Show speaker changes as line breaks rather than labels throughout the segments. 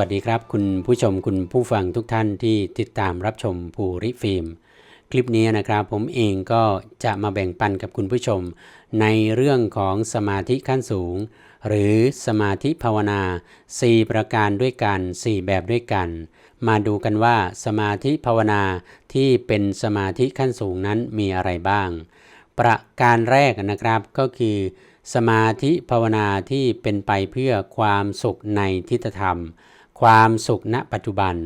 วัสดีครับ คุณผู้ชมคุณผู้ฟังทุกท่านที่ติดตามรับชมภูริฟิล์ม คลิปนี้นะครับผมเองก็จะมาแบ่งปันกับคุณผู้ชม ในเรื่องของสมาธิขั้นสูง หรือสมาธิภาวนา 4 ประการด้วยกัน 4 แบบด้วยกัน มาดูกันว่าสมาธิภาวนาที่เป็นสมาธิขั้นสูงนั้นมีอะไรบ้าง ประการแรกนะครับก็คือสมาธิภาวนาที่เป็นไปเพื่อความสุขในทิฏฐธรรม ความสุขณปัจจุบัน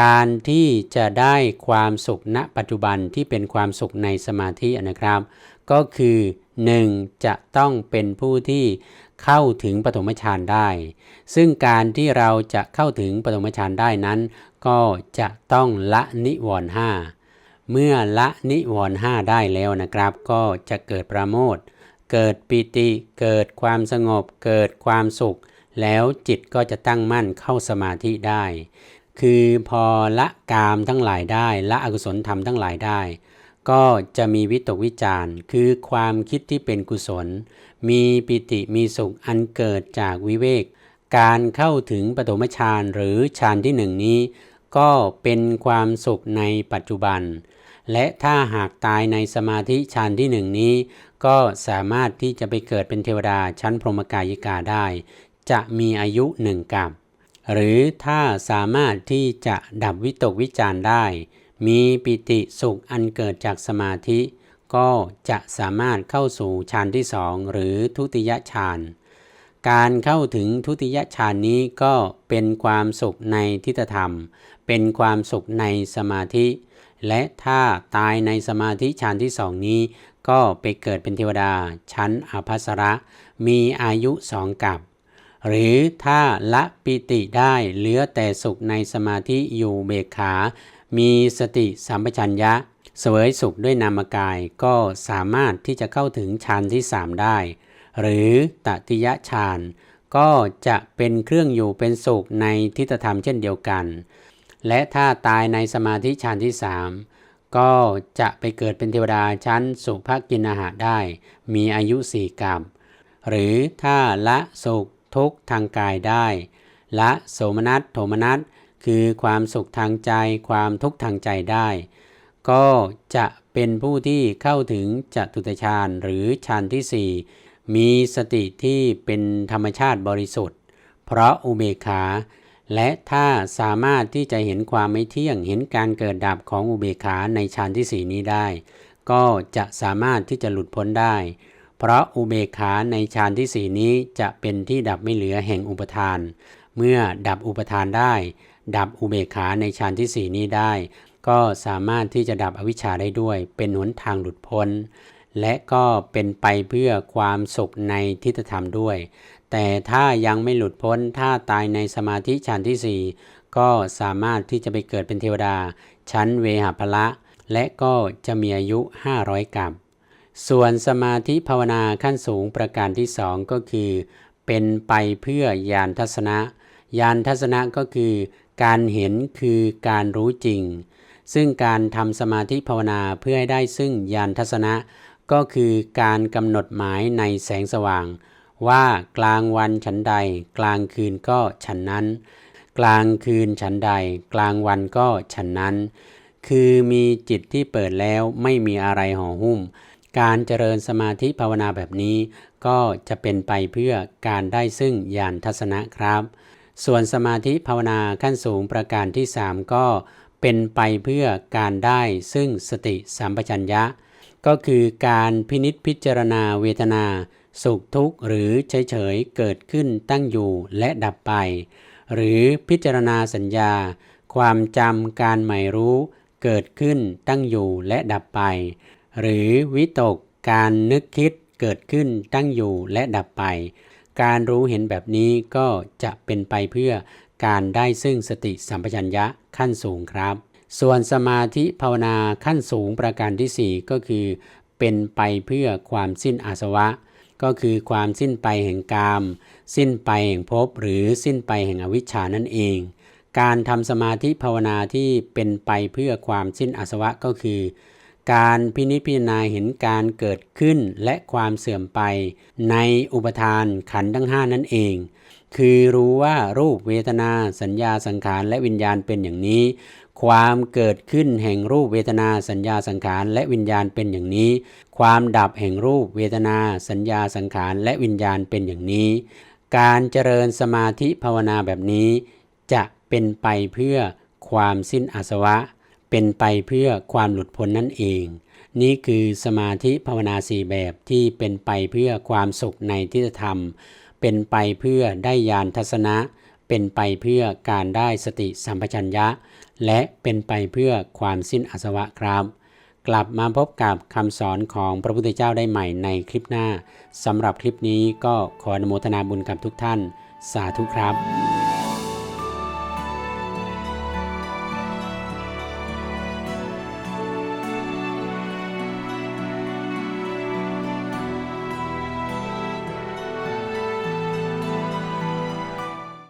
การที่จะได้ความสุขณปัจจุบันที่เป็นความสุขในสมาธินะครับ ก็คือ 1. จะต้องเป็นผู้ที่เข้าถึงปฐมฌานได้ ซึ่งการที่เราจะเข้าถึงปฐมฌานได้นั้น ก็จะต้องละนิวรณ์ห้าเมื่อละนิวรณ์ห้าได้แล้วนะครับ ก็จะเกิดประโมท เกิดปิติ เกิดความสงบ เกิดความสุข แล้วจิตก็จะตั้งมั่นเข้าสมาธิได้ คือพอละกามทั้งหลายได้ละอกุศลธรรมทั้งหลายได้ ก็จะมีวิตกวิจารณ์ คือความคิดที่เป็นกุศล มีปิติมีสุขอันเกิดจากวิเวก การเข้าถึงปฐมฌานหรือฌานที่หนึ่งนี้ ก็เป็นความสุขในปัจจุบัน และถ้าหากตายในสมาธิฌานที่หนึ่งนี้ก็สามารถที่จะไปเกิดเป็นเทวดาชั้นพรหมกายิกาได้ จะมีอายุหนึ่งกับหรือถ้าสามารถที่จะดับวิตกวิจารได้ มีปิติสุขอันเกิดจากสมาธิ ก็จะสามารถเข้าสู่ฌานที่สองหรือทุติยฌานการเข้าถึงทุติยฌานนี้ก็เป็นความสุขในทิฏฐธรรม เป็นความสุขในสมาธิ และถ้าตายในสมาธิฌานที่สองนี้ ก็ไปเกิดเป็นเทวดาชั้นอภัสระ มีอายุสองกับ หรือถ้าละปิติได้เหลือแต่สุขในสมาธิอยู่เบกขา มีสติสัมปชัญญะ เสวยสุขด้วยนามกายก็สามารถที่จะเข้าถึงฌานที่สามได้ หรือตติยฌานก็จะเป็นเครื่องอยู่เป็นสุขในทิฏฐธรรมเช่นเดียวกัน และถ้าตายในสมาธิฌานที่สามก็จะไปเกิดเป็นเทวดาชั้นสุภกินอาหารได้ มีอายุสี่กับ หรือถ้าละสุข ทุกข์ทางกายได้ ละโสมนัสโทมนัสคือความสุขทางใจความทุกข์ทางใจได้ ก็จะเป็นผู้ที่เข้าถึงจตุตฌานหรือฌานที่สี่มีสติที่เป็นธรรมชาติบริสุทธิ์ เพราะอุเบกขา และถ้าสามารถที่จะเห็นความไม่เที่ยงเห็นการเกิดดับของอุเบกขาในฌานที่สี่นี้ได้ ก็จะสามารถที่จะหลุดพ้นได้ เพราะอุเบกขาในฌานที่สี่นี้จะเป็นที่ดับไม่เหลือแห่งอุปทาน เมื่อดับอุปทานได้ ดับอุเบกขาในฌานที่สี่นี้ได้ ก็สามารถที่จะดับอวิชชาได้ด้วย เป็นหนทางหลุดพ้น และก็เป็นไปเพื่อความสุขในทิฏฐธรรมด้วย แต่ถ้ายังไม่หลุดพ้นถ้าตายในสมาธิฌานที่สี่ก็สามารถที่จะไปเกิดเป็นเทวดา ชั้นเวหาภละ และก็จะมีอายุ 500กับ ส่วนสมาธิภาวนาขั้นสูงประการที่สองก็คือ เป็นไปเพื่อญาณทัศนะญาณทัศนะก็คือการเห็นคือการรู้จริง ซึ่งการทำสมาธิภาวนาเพื่อให้ได้ซึ่งญาณทัศนะก็คือการกำหนดหมายในแสงสว่าง ว่ากลางวันฉันใด กลางคืนก็ฉันนั้น กลางคืนฉันใด กลางวันก็ฉันนั้น คือมีจิตที่เปิดแล้วไม่มีอะไรห่อหุ้ม การเจริญสมาธิภาวนาแบบนี้ ก็จะเป็นไปเพื่อการได้ซึ่งญาณทัศนะครับ ส่วนสมาธิภาวนาขั้นสูงประการที่ 3 ก็เป็นไปเพื่อการได้ซึ่งสติสัมปชัญญะ ก็คือการพินิษพิจารณาเวทนา สุขทุกข์หรือเฉยๆเกิดขึ้นตั้งอยู่และดับไป หรือพิจารณาสัญญา ความจำการใหม่รู้ เกิดขึ้นตั้งอยู่และดับไป หรือวิตกการนึกคิดเกิดขึ้นตั้งอยู่และดับไป การรู้เห็นแบบนี้ก็จะเป็นไปเพื่อการได้ซึ่งสติสัมปชัญญะขั้นสูงครับ ส่วนสมาธิภาวนาขั้นสูงประการที่ 4 ก็คือ เป็นไปเพื่อความสิ้นอาสวะ ก็คือความสิ้นไปแห่งกาม สิ้นไปแห่งภพหรือสิ้นไปแห่งอวิชชานั่นเอง การทำสมาธิภาวนาที่เป็นไปเพื่อความสิ้นอาสวะก็คือ การพินิจพิจารณาเห็นการเกิดขึ้นและความเสื่อมไปในอุปทานขันทั้งห้านั่นเอง คือรู้ว่ารูปเวทนาสัญญาสังขารและวิญญาณเป็นอย่างนี้ ความเกิดขึ้นแห่งรูปเวทนาสัญญาสังขารและวิญญาณเป็นอย่างนี้ ความดับแห่งรูปเวทนาสัญญาสังขารและวิญญาณเป็นอย่างนี้ การเจริญสมาธิภาวนาแบบนี้ จะเป็นไปเพื่อความสิ้นอาสวะ เป็นไปเพื่อความหลุดพ้นนั่นเอง นี่คือสมาธิภาวนาสี่แบบที่เป็นไปเพื่อความสุขในทิฏฐธรรม เป็นไปเพื่อได้ญาณทัศนะ เป็นไปเพื่อการได้สติสัมปชัญญะ และเป็นไปเพื่อความสิ้นอาสวะครับกลับมาพบกับคำสอนของพระพุทธเจ้าได้ใหม่ในคลิปหน้าสำหรับคลิปนี้ก็ขออนุโมทนาบุญกับทุกท่าน สาธุครับ